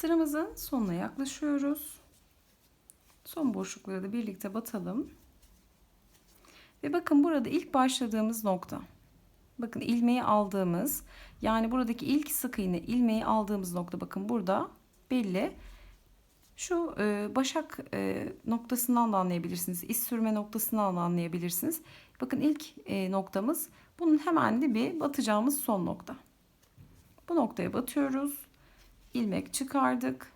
Sıramızın sonuna yaklaşıyoruz. Son boşlukları da birlikte batalım. Ve bakın burada ilk başladığımız nokta. Bakın ilmeği aldığımız yani buradaki ilk sık iğne ilmeği aldığımız nokta bakın burada belli. Şu e, başak e, noktasından da anlayabilirsiniz. İz sürme noktasından da anlayabilirsiniz. Bakın ilk e, noktamız bunun hemen dibi batacağımız son nokta. Bu noktaya batıyoruz. İlmek çıkardık.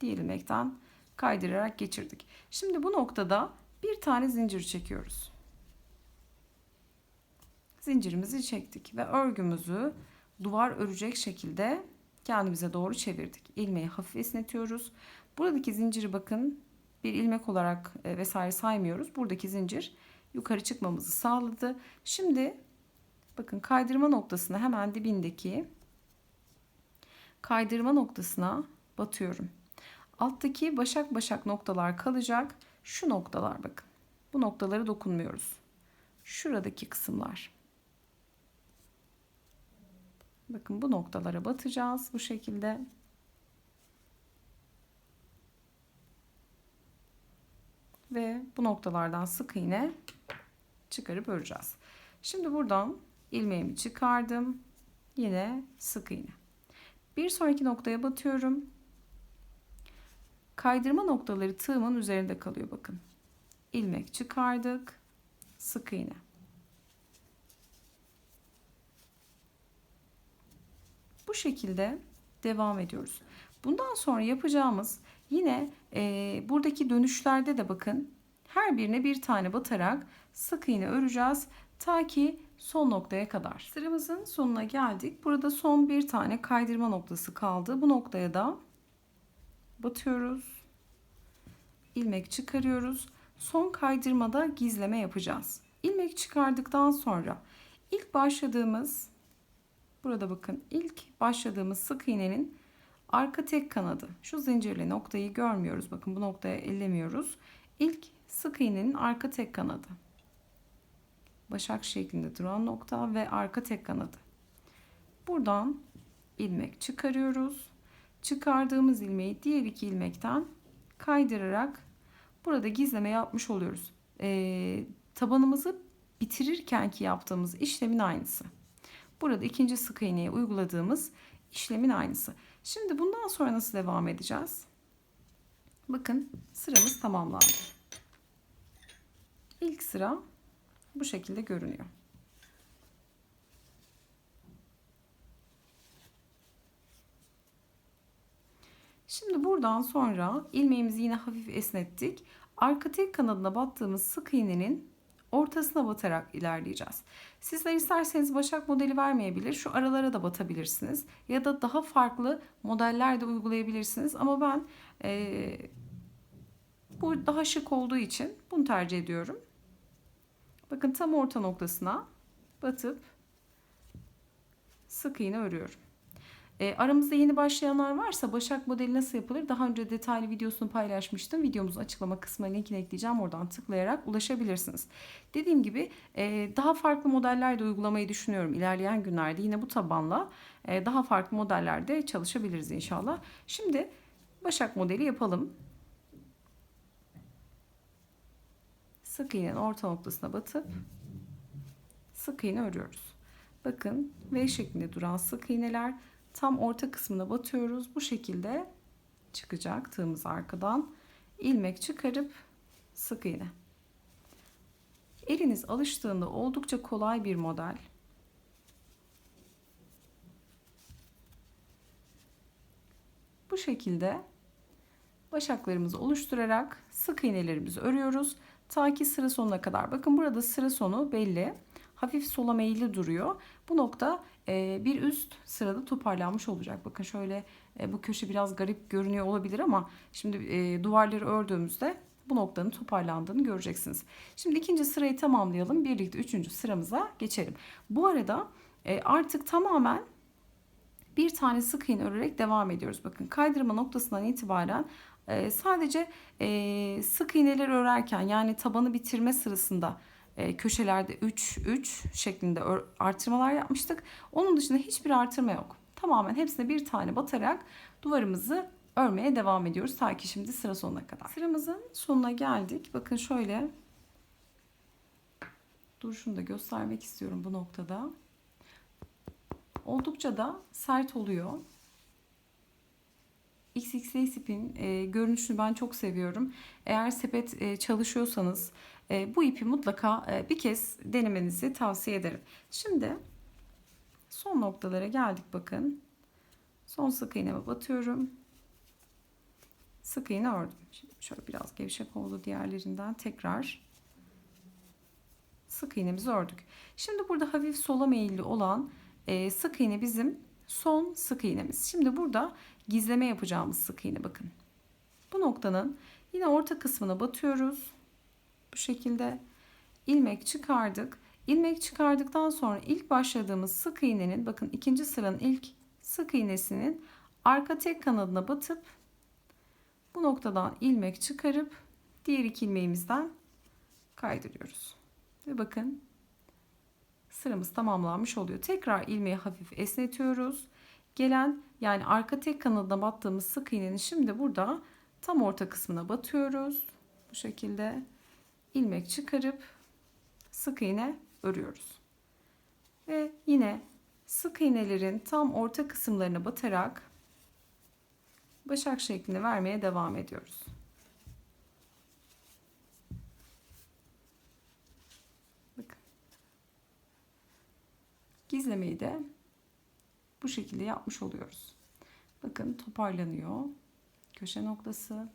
Diğer ilmekten kaydırarak geçirdik. Şimdi bu noktada bir tane zincir çekiyoruz. Zincirimizi çektik ve örgümüzü duvar örecek şekilde kendimize doğru çevirdik. İlmeği hafif esnetiyoruz. Buradaki zinciri bakın bir ilmek olarak e, vesaire saymıyoruz. Buradaki zincir yukarı çıkmamızı sağladı. Şimdi bakın kaydırma noktasına hemen dibindeki kaydırma noktasına batıyorum. Alttaki başak başak noktalar kalacak. Şu noktalar bakın. Bu noktaları dokunmuyoruz. Şuradaki kısımlar. Bakın bu noktalara batacağız bu şekilde. Ve bu noktalardan sık iğne çıkarıp öreceğiz. Şimdi buradan ilmeğimi çıkardım. Yine sık iğne. Bir sonraki noktaya batıyorum. Kaydırma noktaları tığımın üzerinde kalıyor bakın. İlmek çıkardık. Sık iğne. Bu şekilde devam ediyoruz. Bundan sonra yapacağımız yine e, buradaki dönüşlerde de bakın her birine bir tane batarak sık iğne öreceğiz ta ki son noktaya kadar. Sıramızın sonuna geldik. Burada son bir tane kaydırma noktası kaldı. Bu noktaya da batıyoruz. ilmek çıkarıyoruz. Son kaydırmada gizleme yapacağız. İlmek çıkardıktan sonra ilk başladığımız burada bakın ilk başladığımız sık iğnenin arka tek kanadı. Şu zincirli noktayı görmüyoruz. Bakın bu noktaya ellemiyoruz. İlk sık iğnenin arka tek kanadı. Başak şeklinde duran nokta ve arka tek kanadı. Buradan ilmek çıkarıyoruz. Çıkardığımız ilmeği diğer iki ilmekten kaydırarak burada gizleme yapmış oluyoruz. Ee, tabanımızı bitirirken ki yaptığımız işlemin aynısı. Burada ikinci sık iğneye uyguladığımız işlemin aynısı. Şimdi bundan sonra nasıl devam edeceğiz? Bakın sıramız tamamlandı. İlk sıra bu şekilde görünüyor. Şimdi buradan sonra ilmeğimizi yine hafif esnettik. Arka tek kanadına battığımız sık iğnenin ortasına batarak ilerleyeceğiz. Sizler isterseniz başak modeli vermeyebilir. Şu aralara da batabilirsiniz. Ya da daha farklı modeller de uygulayabilirsiniz. Ama ben e, bu daha şık olduğu için bunu tercih ediyorum. Bakın tam orta noktasına batıp sık iğne örüyorum. E, aramızda yeni başlayanlar varsa Başak modeli nasıl yapılır? Daha önce detaylı videosunu paylaşmıştım. Videomuzun açıklama kısmına linkini ekleyeceğim. Oradan tıklayarak ulaşabilirsiniz. Dediğim gibi e, daha farklı modeller de uygulamayı düşünüyorum. İlerleyen günlerde yine bu tabanla e, daha farklı modellerde çalışabiliriz inşallah. Şimdi Başak modeli yapalım. Sık iğnenin orta noktasına batıp sık iğne örüyoruz. Bakın V şeklinde duran sık iğneler tam orta kısmına batıyoruz. Bu şekilde çıkacak tığımız arkadan. ilmek çıkarıp sık iğne. Eliniz alıştığında oldukça kolay bir model. Bu şekilde başaklarımızı oluşturarak sık iğnelerimizi örüyoruz. Ta ki sıra sonuna kadar. Bakın burada sıra sonu belli. Hafif sola meyilli duruyor. Bu nokta e, bir üst sırada toparlanmış olacak. Bakın şöyle e, bu köşe biraz garip görünüyor olabilir ama şimdi e, duvarları ördüğümüzde bu noktanın toparlandığını göreceksiniz. Şimdi ikinci sırayı tamamlayalım. Birlikte üçüncü sıramıza geçelim. Bu arada artık tamamen bir tane sık iğne örerek devam ediyoruz. Bakın kaydırma noktasından itibaren sadece sık iğneler örerken yani tabanı bitirme sırasında köşelerde 3 3 şeklinde artırmalar yapmıştık. Onun dışında hiçbir artırma yok. Tamamen hepsine bir tane batarak duvarımızı örmeye devam ediyoruz. Ta ki şimdi sıra sonuna kadar. Sıramızın sonuna geldik. Bakın şöyle duruşunu da göstermek istiyorum bu noktada. Oldukça da sert oluyor. XXL ipin e, görünüşünü ben çok seviyorum. Eğer sepet e, çalışıyorsanız e, bu ipi mutlaka e, bir kez denemenizi tavsiye ederim. Şimdi son noktalara geldik bakın. Son sık iğneme batıyorum. Sık iğne ördüm. Şimdi şöyle biraz gevşek oldu diğerlerinden. Tekrar sık iğnemizi ördük. Şimdi burada hafif sola meyilli olan e, sık iğne bizim son sık iğnemiz. Şimdi burada gizleme yapacağımız sık iğne bakın. Bu noktanın yine orta kısmına batıyoruz. Bu şekilde ilmek çıkardık. İlmek çıkardıktan sonra ilk başladığımız sık iğnenin bakın ikinci sıranın ilk sık iğnesinin arka tek kanadına batıp bu noktadan ilmek çıkarıp diğer iki ilmeğimizden kaydırıyoruz. Ve bakın sıramız tamamlanmış oluyor. Tekrar ilmeği hafif esnetiyoruz. Gelen yani arka tek kanadına battığımız sık iğnenin şimdi burada tam orta kısmına batıyoruz. Bu şekilde ilmek çıkarıp sık iğne örüyoruz. Ve yine sık iğnelerin tam orta kısımlarına batarak başak şeklini vermeye devam ediyoruz. Bakın. Gizlemeyi de bu şekilde yapmış oluyoruz. Bakın toparlanıyor. Köşe noktası.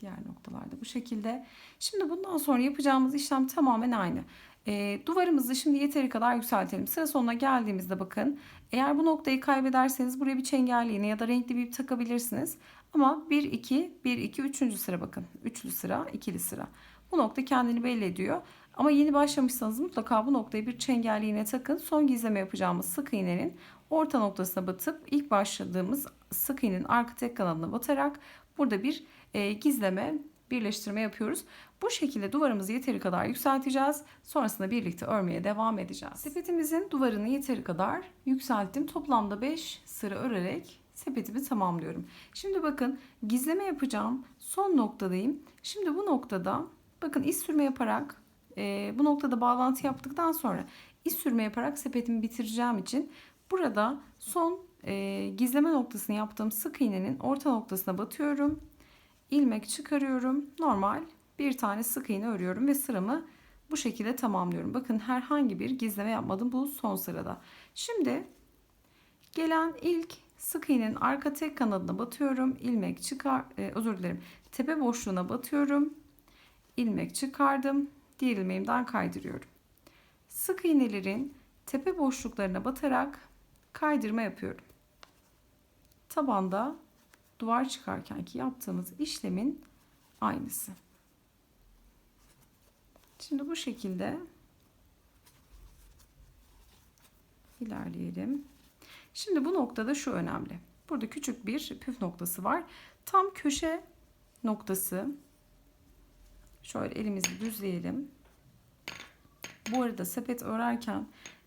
Diğer noktalarda bu şekilde. Şimdi bundan sonra yapacağımız işlem tamamen aynı. E, duvarımızı şimdi yeteri kadar yükseltelim. Sıra sonuna geldiğimizde bakın. Eğer bu noktayı kaybederseniz buraya bir çengelli iğne ya da renkli bir ip takabilirsiniz. Ama 1, 2, 1, 2, 3. sıra bakın. Üçlü sıra, ikili sıra. Bu nokta kendini belli ediyor. Ama yeni başlamışsanız mutlaka bu noktaya bir çengelli iğne takın. Son gizleme yapacağımız sık iğnenin orta noktasına batıp ilk başladığımız sık iğnenin arka tek kanadına batarak burada bir e, gizleme birleştirme yapıyoruz. Bu şekilde duvarımızı yeteri kadar yükselteceğiz. Sonrasında birlikte örmeye devam edeceğiz. Sepetimizin duvarını yeteri kadar yükselttim. Toplamda 5 sıra örerek sepetimi tamamlıyorum. Şimdi bakın gizleme yapacağım. Son noktadayım. Şimdi bu noktada bakın iz sürme yaparak e, bu noktada bağlantı yaptıktan sonra iz sürme yaparak sepetimi bitireceğim için burada son e, gizleme noktasını yaptığım sık iğnenin orta noktasına batıyorum. ilmek çıkarıyorum. Normal bir tane sık iğne örüyorum ve sıramı bu şekilde tamamlıyorum. Bakın herhangi bir gizleme yapmadım bu son sırada. Şimdi gelen ilk sık iğnenin arka tek kanadına batıyorum. ilmek çıkar e, özür dilerim. Tepe boşluğuna batıyorum. ilmek çıkardım. Diğer ilmeğimden kaydırıyorum. Sık iğnelerin tepe boşluklarına batarak kaydırma yapıyorum. Tabanda duvar çıkarkenki yaptığımız işlemin aynısı. Şimdi bu şekilde ilerleyelim. Şimdi bu noktada şu önemli. Burada küçük bir püf noktası var. Tam köşe noktası. Şöyle elimizi düzleyelim. Bu arada sepet örerken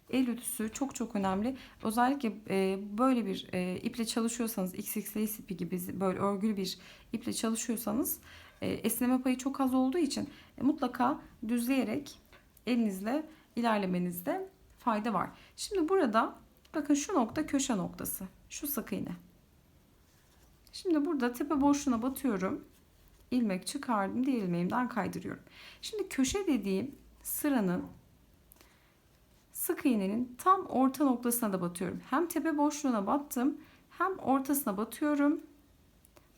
el ütüsü çok çok önemli. Özellikle e, böyle bir e, iple çalışıyorsanız XXL ipi gibi böyle örgülü bir iple çalışıyorsanız e, esneme payı çok az olduğu için e, mutlaka düzleyerek elinizle ilerlemenizde fayda var. Şimdi burada bakın şu nokta köşe noktası. Şu sık iğne. Şimdi burada tepe boşluğuna batıyorum. İlmek çıkardım. Diğer ilmeğimden kaydırıyorum. Şimdi köşe dediğim sıranın sık iğnenin tam orta noktasına da batıyorum. Hem tepe boşluğuna battım hem ortasına batıyorum.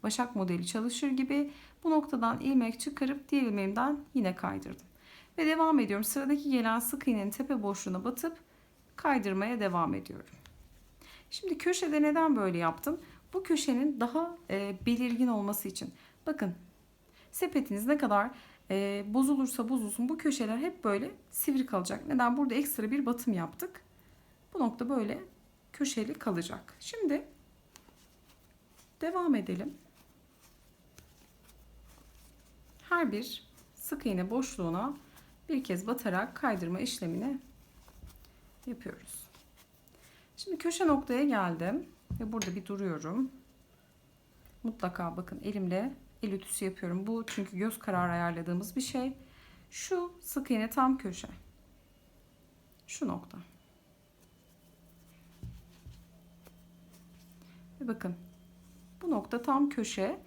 Başak modeli çalışır gibi bu noktadan ilmek çıkarıp diğer ilmeğimden yine kaydırdım. Ve devam ediyorum. Sıradaki gelen sık iğnenin tepe boşluğuna batıp kaydırmaya devam ediyorum. Şimdi köşede neden böyle yaptım? Bu köşenin daha e, belirgin olması için. Bakın sepetiniz ne kadar e, bozulursa bozulsun bu köşeler hep böyle sivri kalacak. Neden? Burada ekstra bir batım yaptık. Bu nokta böyle köşeli kalacak. Şimdi devam edelim. Her bir sık iğne boşluğuna bir kez batarak kaydırma işlemini yapıyoruz. Şimdi köşe noktaya geldim ve burada bir duruyorum. Mutlaka bakın elimle el ütüsü yapıyorum. Bu çünkü göz kararı ayarladığımız bir şey. Şu sık iğne tam köşe. Şu nokta. Ve bakın bu nokta tam köşe.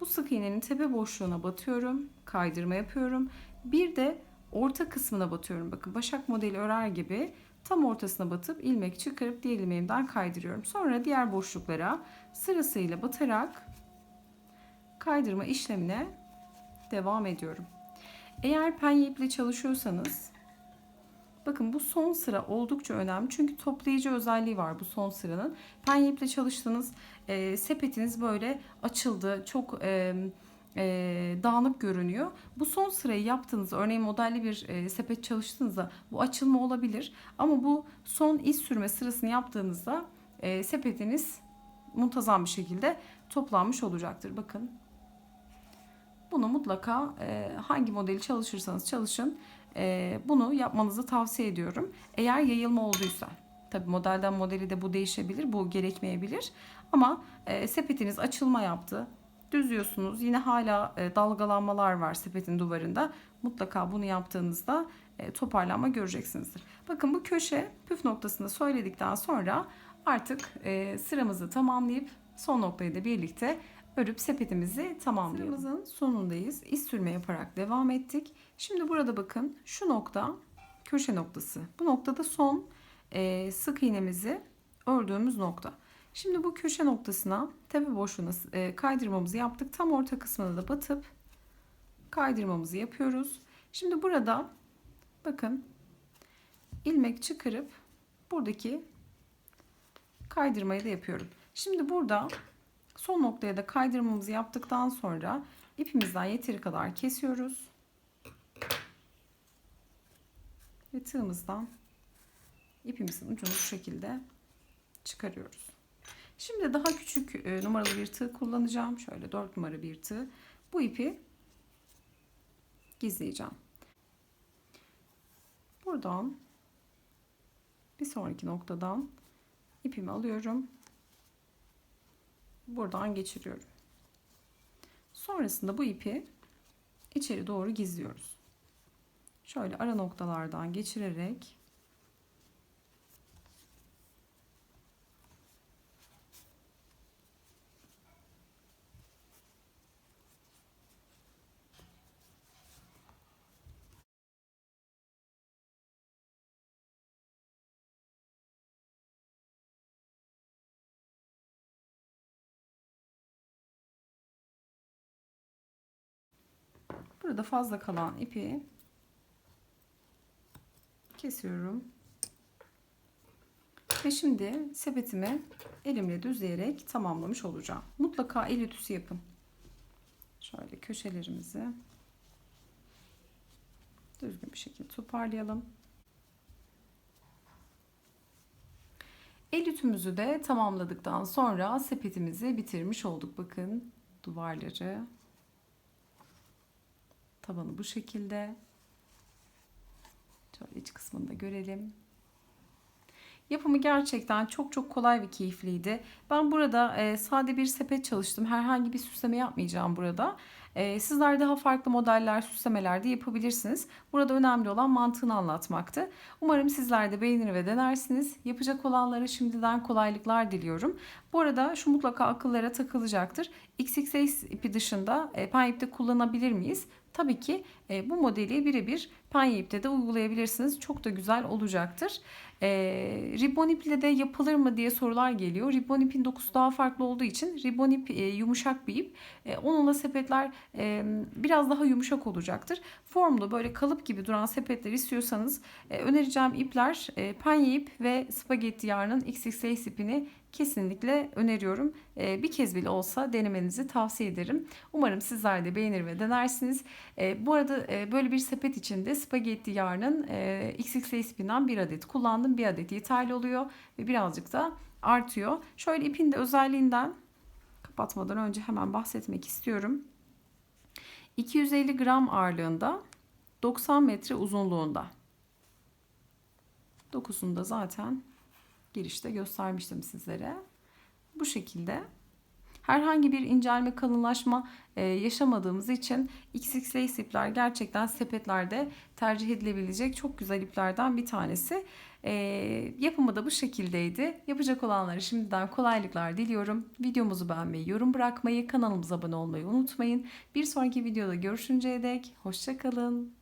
Bu sık iğnenin tepe boşluğuna batıyorum. Kaydırma yapıyorum. Bir de orta kısmına batıyorum. Bakın başak modeli örer gibi tam ortasına batıp ilmek çıkarıp diğer ilmeğimden kaydırıyorum. Sonra diğer boşluklara sırasıyla batarak kaydırma işlemine devam ediyorum. Eğer penye iple çalışıyorsanız bakın bu son sıra oldukça önemli çünkü toplayıcı özelliği var bu son sıranın. Penye iple çalıştığınız e, sepetiniz böyle açıldı çok e, e, dağınık görünüyor. Bu son sırayı yaptığınızda örneğin modelli bir e, sepet çalıştığınızda bu açılma olabilir ama bu son iz sürme sırasını yaptığınızda e, sepetiniz muntazam bir şekilde toplanmış olacaktır. Bakın bunu mutlaka e, hangi modeli çalışırsanız çalışın e, bunu yapmanızı tavsiye ediyorum. Eğer yayılma olduysa. Tabi modelden modeli de bu değişebilir. Bu gerekmeyebilir. Ama e, sepetiniz açılma yaptı. Düzüyorsunuz. Yine hala e, dalgalanmalar var sepetin duvarında. Mutlaka bunu yaptığınızda e, toparlanma göreceksinizdir. Bakın bu köşe püf noktasını söyledikten sonra artık e, sıramızı tamamlayıp son noktayı da birlikte örüp sepetimizi tamamlayalım. Sıramızın sonundayız. İz sürme yaparak devam ettik. Şimdi burada bakın şu nokta köşe noktası. Bu noktada son e, sık iğnemizi ördüğümüz nokta. Şimdi bu köşe noktasına tepe boşluğuna e, kaydırmamızı yaptık. Tam orta kısmına da batıp kaydırmamızı yapıyoruz. Şimdi burada bakın ilmek çıkarıp buradaki kaydırmayı da yapıyorum. Şimdi burada son noktaya da kaydırmamızı yaptıktan sonra ipimizden yeteri kadar kesiyoruz. Ve tığımızdan ipimizin ucunu bu şekilde çıkarıyoruz. Şimdi daha küçük e, numaralı bir tığ kullanacağım. Şöyle 4 numara bir tığ. Bu ipi gizleyeceğim. Buradan bir sonraki noktadan ipimi alıyorum. Buradan geçiriyorum. Sonrasında bu ipi içeri doğru gizliyoruz. Şöyle ara noktalardan geçirerek Burada fazla kalan ipi kesiyorum. Ve şimdi sepetimi elimle düzleyerek tamamlamış olacağım. Mutlaka el ütüsü yapın. Şöyle köşelerimizi düzgün bir şekilde toparlayalım. El ütümüzü de tamamladıktan sonra sepetimizi bitirmiş olduk. Bakın duvarları Tabanı bu şekilde. Şöyle iç kısmını da görelim. Yapımı gerçekten çok çok kolay ve keyifliydi. Ben burada e, sade bir sepet çalıştım. Herhangi bir süsleme yapmayacağım burada. E, sizler daha farklı modeller, süslemeler de yapabilirsiniz. Burada önemli olan mantığını anlatmaktı. Umarım sizler de beğenir ve denersiniz. Yapacak olanlara şimdiden kolaylıklar diliyorum. Bu arada şu mutlaka akıllara takılacaktır. XXS ipi dışında e, pen ipte kullanabilir miyiz? Tabii ki e, bu modeli birebir penye ipte de uygulayabilirsiniz. Çok da güzel olacaktır. E, ribbon iple de yapılır mı diye sorular geliyor. Ribbon ipin dokusu daha farklı olduğu için ribbon ip e, yumuşak bir ip. E, onunla sepetler e, biraz daha yumuşak olacaktır. Formda böyle kalıp gibi duran sepetler istiyorsanız e, önereceğim ipler e, penye ip ve spagetti yarnın XXS ipini kesinlikle öneriyorum. E, bir kez bile olsa denemenizi tavsiye ederim. Umarım sizler de beğenir ve denersiniz. E, bu arada e, böyle bir sepet içinde spagetti yarnın e, XXS ipinden bir adet kullandım. Bir adet yeterli oluyor ve birazcık da artıyor. Şöyle ipin de özelliğinden kapatmadan önce hemen bahsetmek istiyorum. 250 gram ağırlığında 90 metre uzunluğunda. Dokusunu da zaten girişte göstermiştim sizlere. Bu şekilde. Herhangi bir incelme, kalınlaşma e, yaşamadığımız için XX lace ipler gerçekten sepetlerde tercih edilebilecek çok güzel iplerden bir tanesi. E, yapımı da bu şekildeydi. Yapacak olanlara şimdiden kolaylıklar diliyorum. Videomuzu beğenmeyi, yorum bırakmayı, kanalımıza abone olmayı unutmayın. Bir sonraki videoda görüşünceye dek hoşçakalın.